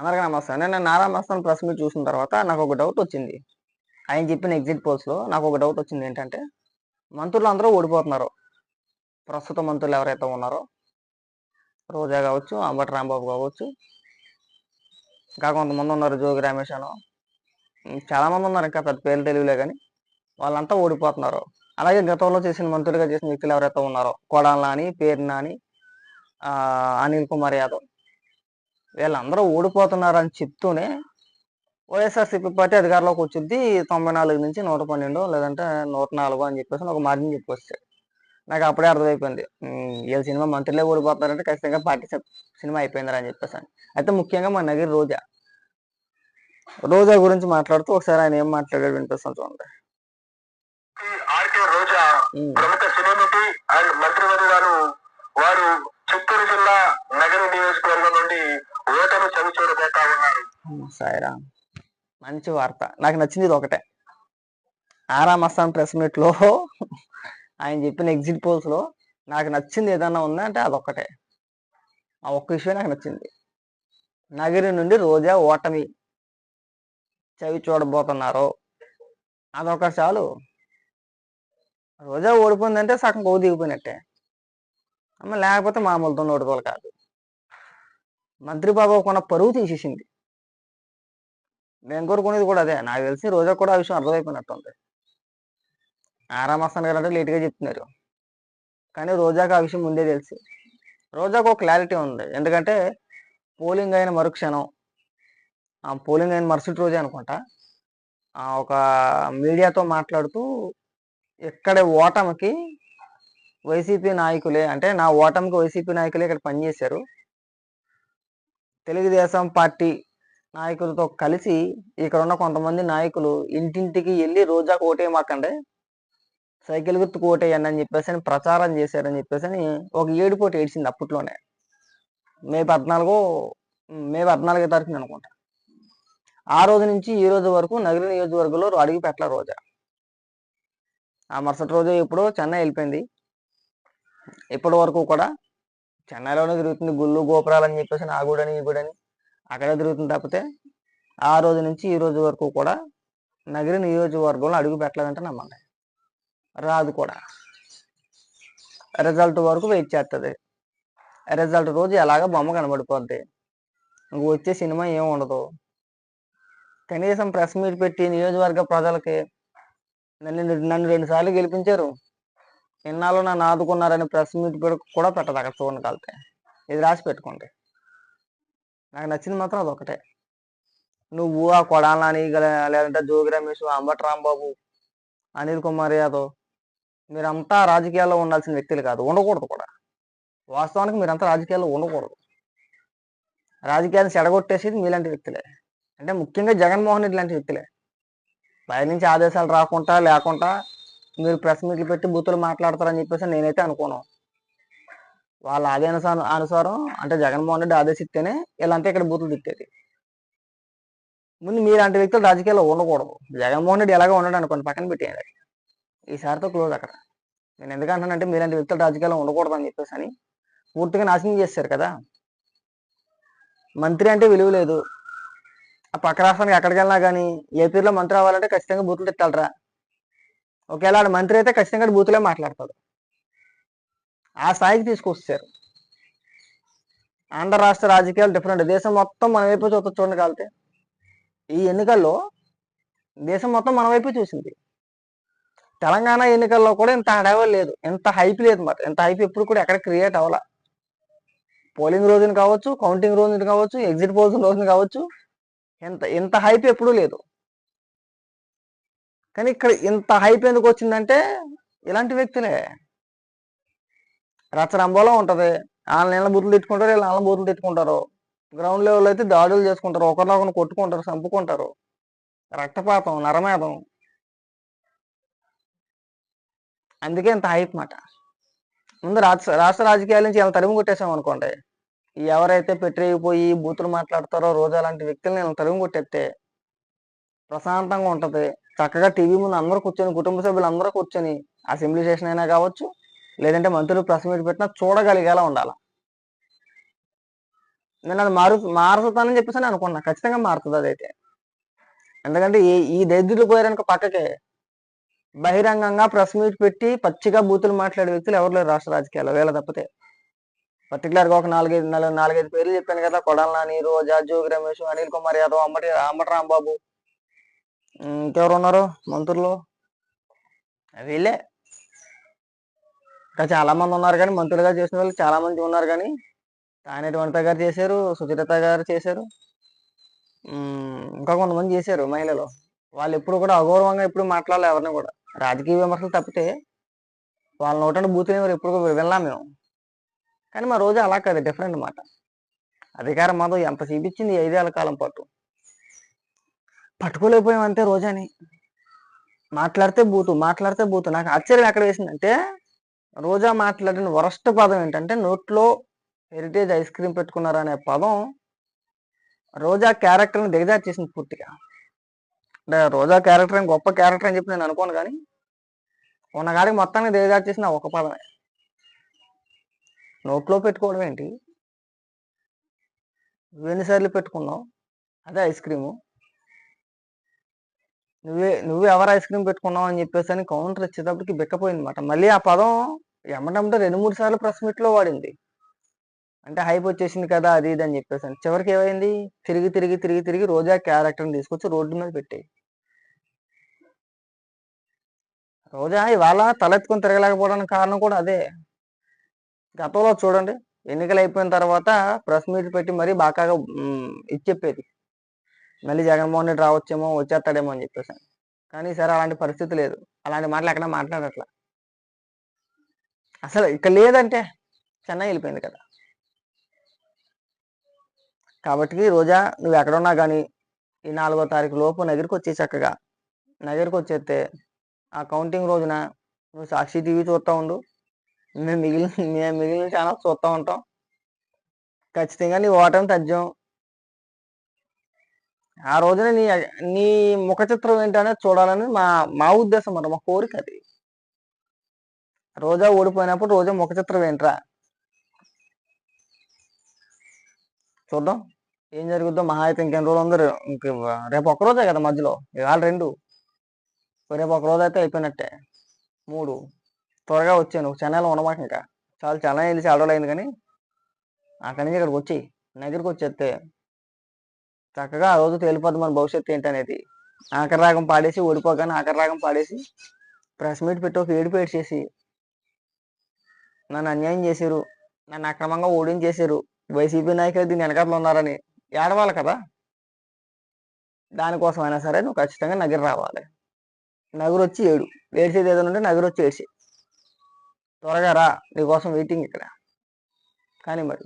అందరికీ నమస్తే నేను నారా మస్తాన్ ప్రెస్ మీట్ చూసిన తర్వాత నాకు ఒక డౌట్ వచ్చింది. ఆయన చెప్పిన ఎగ్జిట్ పోల్స్లో నాకు ఒక డౌట్ వచ్చింది ఏంటంటే మంత్రులు అందరూ ఓడిపోతున్నారు. ప్రస్తుత మంత్రులు ఎవరైతే ఉన్నారో రోజా కావచ్చు అంబటి రాంబాబు కావచ్చు ఇంకా కొంతమంది ఉన్నారు జోగి రమేష్ అను. చాలామంది ఉన్నారు ఇంకా పెద్ద పేర్లు తెలియలే కానీ వాళ్ళంతా ఓడిపోతున్నారు. అలాగే గతంలో చేసిన మంత్రులుగా చేసిన వ్యక్తులు ఎవరైతే ఉన్నారో కొడాలని నాని పేరు నాని అనిల్ కుమార్ యాదవ్ వీళ్ళందరూ ఓడిపోతున్నారని చెప్తూనే వైఎస్ఆర్సీపీ పార్టీ అధికారంలోకి వచ్చింది తొంభై నాలుగు నుంచి నూట పన్నెండు లేదంటే నూట నాలుగు అని చెప్పేసి ఒక మార్జిన్ చెప్పుకొచ్చాడు నాకు అప్పుడే అర్థమైపోయింది. వీళ్ళ సినిమా మంత్రులే ఓడిపోతున్నారంటే ఖచ్చితంగా పార్టీ సినిమా అయిపోయిందిరా అని చెప్పేసి అని. అయితే ముఖ్యంగా మన నగిరి రోజా. రోజా గురించి మాట్లాడుతూ ఒకసారి ఆయన ఏం మాట్లాడాడు వినిపిస్తాను చూడండి. రోజా ప్రముఖ సినీ అండ్ వారు చిత్తూరు జిల్లా నగర నియోజకవర్గం నుండి ఓటమి చవి చూడబోతా ఉన్నారు. ఉమ్, మంచి వార్త. నాకు నచ్చింది ఇది ఒకటే ఆరామస్థాన్ ప్రెస్ మీట్లో ఆయన చెప్పిన ఎగ్జిట్ పోల్స్లో నాకు నచ్చింది ఏదన్నా ఉందా అంటే అదొక్కటే. ఆ ఒక్క విషయం నాకు నచ్చింది. నగరి నుండి రోజా ఓటమి చవి చూడబోతున్నారు. అదొక చాలు. రోజా ఓడిపోయిందంటే సగం కొవ్వు దిగిపోయినట్టే. అమ్మ లేకపోతే మామూలుతో ఓడిపోవాలి కాదు. మంత్రి బాబు కొన్న పరువు తీసేసింది. నేను కోరుకునేది కూడా అదే. నాకు తెలిసి రోజా కూడా ఆ విషయం అర్థమైపోయినట్టుంది. ఆరామస్తాన్ గారు అంటే లేట్గా చెప్తున్నారు. కానీ రోజాకు ఆ విషయం ముందే తెలుసు. రోజాకు ఒక క్లారిటీ ఉంది. ఎందుకంటే పోలింగ్ అయిన మరుక్షణం. ఆ పోలింగ్ అయిన మరుసటి రోజే అనుకుంటా. ఆ ఒక మీడియాతో మాట్లాడుతూ ఇక్కడ ఓటమికి వైసీపీ నాయకులే అంటే నా ఓటమికి వైసీపీ నాయకులే ఇక్కడ పనిచేశారు. తెలుగుదేశం పార్టీ నాయకులతో కలిసి ఇక్కడ ఉన్న కొంతమంది నాయకులు ఇంటింటికి వెళ్ళి రోజాకు ఓటేయమాకండి. సైకిల్ గుర్తుకు ఓటేయండి అని చెప్పేసి అని ప్రచారం చేశారని చెప్పేసి అని ఒక ఏడుపోటు ఏడ్చింది అప్పట్లోనే. మే పద్నాలుగో మే పద్నాలుగో తారీఖున అనుకుంటా. ఆ రోజు నుంచి ఈ రోజు వరకు నగర నియోజకవర్గంలో అడిగి పెట్టల రోజా. ఆ మరుసటి రోజు ఎప్పుడో చెన్నై వెళ్ళిపోయింది. ఇప్పటి వరకు కూడా చెన్నైలోనే తిరుగుతుంది గుళ్ళు గోపురాలు అని చెప్పేసి ఆ గుడని ఈ గుడని అక్కడే తిరుగుతుంది తప్పితే ఆ రోజు నుంచి ఈ రోజు వరకు కూడా నగర నియోజకవర్గంలో అడుగు పెట్టలేదంటే నమ్మండి. రాదు కూడా. రిజల్ట్ వరకు వెయిట్ చేస్తుంది రిజల్ట్ రోజు ఎలాగ బొమ్మ కనబడిపోద్ది? ఇంక వచ్చే సినిమా ఏం ఉండదు. కనీసం ప్రెస్ మీట్ పెట్టి నియోజకవర్గ ప్రజలకి నన్ను నన్ను రెండు సార్లు గెలిపించారు. ఇన్నాళ్ళు నన్ను ఆదుకున్నారని ప్రెస్ మీట్ కూడా పెట్టదు అక్కడ చూడండి కలితే. ఇది రాసి పెట్టుకోండి. నాకు నచ్చింది మాత్రం అదొకటే నువ్వు ఆ కొడాలని లేదంటే జోగి రమేష్ అంబటి రాంబాబు అనిల్ కుమార్ యాదవ్ మీరంతా రాజకీయాల్లో ఉండాల్సిన వ్యక్తులు కాదు. ఉండకూడదు కూడా. వాస్తవానికి మీరంతా రాజకీయాల్లో ఉండకూడదు. రాజకీయాన్ని చెడగొట్టేసేది మీలాంటి వ్యక్తులే. అంటే ముఖ్యంగా జగన్మోహన్ రెడ్డి లాంటి వ్యక్తులే. బయట నుంచి ఆదేశాలు రాకుండా లేకుండా మీరు ప్రెస్ మీట్లు పెట్టి బూతులు మాట్లాడతారని చెప్పేసి నేనైతే అనుకోను. వాళ్ళ ఆదేశాను అనుసారం అంటే జగన్మోహన్ రెడ్డి ఆదేశిస్తేనే వీళ్ళంతా ఇక్కడ బూతులు తిట్టేది. ముందు మీలాంటి వ్యక్తులు రాజకీయాల్లో ఉండకూడదు. జగన్మోహన్ రెడ్డి ఎలాగో ఉండడు అనుకోండి పక్కన పెట్టేయండి ఈసారితో క్లోజ్ అక్కడ. నేను ఎందుకంటానంటే మీలాంటి వ్యక్తులు రాజకీయాల్లో ఉండకూడదు అని చెప్పేసి అని పూర్తిగా నాశనం చేస్తారు కదా. మంత్రి అంటే విలువ లేదు. ఆ పక్క రాష్ట్రానికి ఎక్కడికి వెళ్ళినా కానీ ఏపీలో మంత్రి అవ్వాలంటే ఖచ్చితంగా బూతులు తిట్టాలరా. ఒకవేళ ఆడ మంత్రి అయితే ఖచ్చితంగా బూతులే మాట్లాడతాడు. ఆ స్థాయికి తీసుకొచ్చారు ఆంధ్ర రాష్ట్ర రాజకీయాలు డిఫరెంట్ దేశం మొత్తం మన వైపు చూస్తా చూడండి కాలితే ఈ ఎన్నికల్లో దేశం మొత్తం మన వైపు చూసింది. తెలంగాణ ఎన్నికల్లో కూడా ఇంత హడావిడి లేదు. ఇంత హైప్ లేదు మరి. ఇంత హైప్ ఎప్పుడు కూడా ఎక్కడ క్రియేట్ అవ్వాల. పోలింగ్ రోజున కావచ్చు కౌంటింగ్ రోజున కావచ్చు ఎగ్జిట్ పోల్స్ రోజున కావచ్చు ఇంత ఇంత హైప్ ఎప్పుడూ లేదు. కానీ ఇక్కడ ఇంత హైప్ ఎందుకు వచ్చిందంటే ఇలాంటి వ్యక్తులే. రచ్చరంబోలో ఉంటుంది. వాళ్ళ నీళ్ళ బూతులు తిట్టుకుంటారు వీళ్ళ వాళ్ళ బూతులు తిట్టుకుంటారు గ్రౌండ్ లెవెల్ అయితే దాడులు చేసుకుంటారు. ఒకరినొకరు కొట్టుకుంటారు చంపుకుంటారు. రక్తపాతం నరమేధం. అందుకే ఇంత హైప్ మాట. ముందు రాష్ట్ర రాష్ట్ర రాజకీయాల నుంచి ఇలా తరిమి కొట్టేసాం అనుకోండి. ఎవరైతే పెట్టిపోయి బూతులు మాట్లాడతారో రోజా లాంటి వ్యక్తులు నేను తరిమి కొట్టేస్తే ప్రశాంతంగా ఉంటుంది. చక్కగా టీవీ ముందు అందరూ కూర్చొని కుటుంబ సభ్యులు అందరూ కూర్చొని అసెంబ్లీ సెషన్ అయినా కావచ్చు లేదంటే మంత్రులు ప్రెస్ మీట్ పెట్టినా చూడగలిగేలా ఉండాలి? నేను అది మారు మారుతుందని చెప్పేసి నేను అనుకున్నా ఖచ్చితంగా మారుతుంది అదైతే. ఎందుకంటే ఈ ఈ దరిద్రులు పోయారనుకో పక్కకే. బహిరంగంగా ప్రెస్ మీట్ పెట్టి పచ్చిగా బూతులు మాట్లాడే వ్యక్తులు ఎవరు లేరు రాష్ట్ర రాజకీయాల్లో వేళ తప్పితే. పర్టికులర్గా ఒక నాలుగైదు నాలుగు నాలుగైదు పేర్లు చెప్పాను కదా కొడాల రోజా జోగి రమేష్ అనిల్ కుమార్ యాదవ్ అమ్మటి అమ్మటి రాంబాబు ఇంకెవరు ఉన్నారు మంత్రులు? వీళ్ళే. ఇంకా చాలా మంది ఉన్నారు కానీ మంత్రులుగా చేసిన వాళ్ళు చాలా మంది ఉన్నారు కానీ తానేటి వనిత గారు చేశారు సుచరిత గారు చేశారు. ఇంకా కొంతమంది చేశారు మహిళలు. వాళ్ళు ఎప్పుడు కూడా అగౌరవంగా ఎప్పుడు మాట్లాడలే ఎవరిని కూడా. రాజకీయ విమర్శలు తప్పితే వాళ్ళ నోటంటే బూతులు ఎవరు ఎప్పుడు వెళ్ళాం మేము. కానీ మా రోజు అలా కాదు డిఫరెంట్ మాట అధికారం మాత్రం ఎంత చూపించింది ఐదేళ్ళ కాలం పాటు. పట్టుకోలేకపోయాం అంతే రోజాని. మాట్లాడితే బూతు మాట్లాడితే బూతు. నాకు ఆశ్చర్యం ఎక్కడ వేసిందంటే రోజా మాట్లాడిన వరస్ట్ పదం ఏంటంటే నోట్లో హెరిటేజ్ ఐస్ క్రీమ్ పెట్టుకున్నారు అనే పదం రోజా క్యారెక్టర్ని దిగజారి చేసింది పూర్తిగా. అంటే రోజా క్యారెక్టర్ అని గొప్ప క్యారెక్టర్ అని చెప్పి నేను అనుకోను కానీ ఉన్నగాడికి మొత్తానికి దిగజారి చేసిన ఒక పదమే. నోట్లో పెట్టుకోవడం ఏంటి? ఎన్నిసార్లు పెట్టుకున్నావు? అదే ఐస్ క్రీము నువ్వే నువ్వు ఎవరు ఐస్ క్రీమ్ పెట్టుకున్నావు అని చెప్పేసి అని కౌంటర్ ఇచ్చేటప్పటికి బిక్కపోయింది అనమాట మళ్ళీ ఆ పదం ఎమ్మటంటే రెండు మూడు సార్లు ప్రెస్ మీట్లో వాడింది. అంటే హైప్ వచ్చేసింది కదా అది ఇది అని చెప్పేసి అని. చివరికి ఏమైంది? తిరిగి తిరిగి తిరిగి తిరిగి రోజా క్యారెక్టర్ని తీసుకొచ్చి రోడ్డు మీద పెట్టాయి. రోజా ఇవాళ తలెత్తుకొని తిరగలేకపోవడానికి కారణం కూడా అదే. గతంలో చూడండి ఎన్నికలు అయిపోయిన తర్వాత ప్రెస్ మీట్ పెట్టి మరీ బాగా ఇచ్చెప్పేది. మళ్ళీ జగన్మోహన్ రెడ్డి రావచ్చేమో వచ్చేస్తాడేమో అని చెప్పేసి. కానీ సరే అలాంటి పరిస్థితి లేదు. అలాంటి మాటలు ఎక్కడ మాట్లాడట్లా. అసలు ఇక్కడ లేదంటే చెన్నై వెళ్ళిపోయింది కదా. కాబట్టి రోజా నువ్వు ఎక్కడున్నా కానీ ఈ నాలుగో తారీఖు లోపు నగరికి వచ్చే చక్కగా. నగరికి వచ్చేస్తే ఆ కౌంటింగ్ రోజున నువ్వు సాక్షి టీవీ చూస్తూ ఉండు. మేము మిగిలిన మేము మిగిలిన ఛానల్స్ చూస్తూ ఉంటాం. ఖచ్చితంగా నీ ఓటమి తథ్యం ఆ రోజున నీ నీ ముఖ చిత్రం ఏంటనేది చూడాలని మా మా ఉద్దేశం మరి మా కోరిక అది. రోజా ఓడిపోయినప్పుడు రోజా ముఖ చిత్రం ఏంట్రా? చూద్దాం. ఏం జరుగుద్దో మహా అయితే ఇంకెన్ని రోజులు ఉంది ఇంక రేపు ఒక రోజే కదా మధ్యలో ఇవాళ రెండు. రేపు ఒక రోజు అయితే అయిపోయినట్టే. మూడు. త్వరగా వచ్చాను చెన్నైలో ఉండమాక ఇంకా. చాలా చెన్నై వెళ్ళి చాలా రోజులు అయింది కానీ అక్కడి నుంచి ఇక్కడికి వచ్చి నగరికి వచ్చేస్తే చక్కగా ఆ రోజు తేలిపోద్ది మన భవిష్యత్తు ఏంటనేది. ఆఖరి రాగం పాడేసి ఓడిపోగానే ఆఖరి రాగం పాడేసి ప్రెస్ మీట్ పెట్టి ఒక ఏడుపు చేసి నన్ను అన్యాయం చేశారు నన్ను అక్రమంగా ఓడించేశారు వైసీపీ నాయకులు దీని వెనకాతలు ఉన్నారని ఏడవాలి కదా? దానికోసమైనా సరే నువ్వు ఖచ్చితంగా నగరు రావాలి. నగరు వచ్చి ఏడు ఏడ్చేది ఏదైనా ఉంటే నగరు వచ్చి ఏడ్చి. త్వరగా రా నీకోసం వెయిటింగ్ ఇక్కడ. కానీ మరి